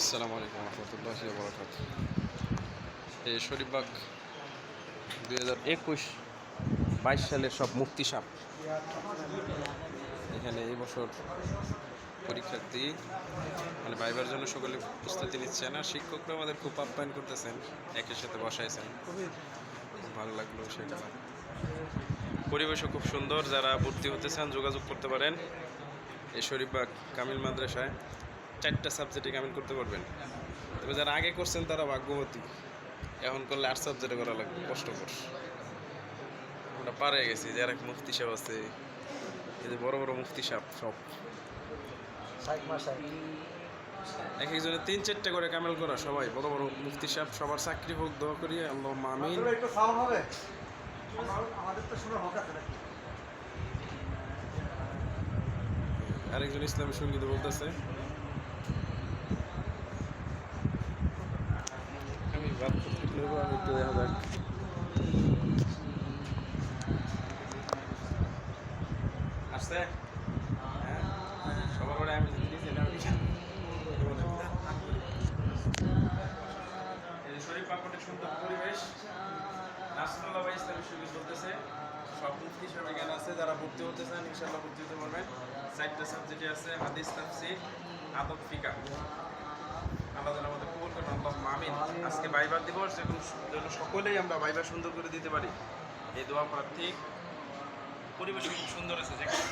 আসসালামু আলাইকুম রহমতুল্লাহ বরকাত এই শরীফবাগ দুই হাজার একুশ বাইশ সালের সব মুক্তি সাপ এখানে এই বছর পরীক্ষার্থী মানে ভাইবার জন্য সকলে প্রস্তুতি নিচ্ছেন আর শিক্ষকরা আমাদের খুব আপ্যায়ন করতেছেন, একের সাথে বসাইছেন। খুব ভালো লাগল সেটা। পরিবেশও খুব সুন্দর, যারা ভর্তি হতে চান যোগাযোগ করতে পারেন। এই শরীফবাগ কামিল মাদ্রাসায়। চারটা সাবজেক্টে কামিল করতে পারবেন। তবে যারা আগে করছেন তারা ভাগ্যবতী। এখন করলে আট সাবজেক্টে করা লাগবে কষ্টকর। আমরা পারে গেছি যারা মুফতি সাহেব আছে। এই যে বড় বড় মুফতি সাহেব সব। এক একজনের তিন চারটে করে কামেল করা সবাই। বড় বড় মুফতি সাহেব সবার চাকরি হোক দোয়া করি আল্লাহ মামিন হবে? আমাদের তো শুনে হক আছে নাকি? আরেকজন ইসলামী সংগীত বলতেছে আমি বাদ একটু দেখা যাক আসছে হ্যাঁ সবার পরে সুন্দর পরিবেশ, নাসরুল্লাহ ভাই ইসলামী সংগীত বলতেছে। সব মুফতি আছে, যারা ভর্তি হতে চান ইনশাল্লাহ হতে পারবেন। চারটা সাবজেক্টে আছে, হাদিস, তাফসির, আদব, ফিকা। আমাদের কবুল করেন আল্লাহ মামিন আজকে বাইবার দিবস এবং যেন সকলেই আমরা বাইবার সুন্দর করে দিতে পারি। এই দোয়া প্রার্থী পরিবেশ খুব সুন্দর আছে যেখানে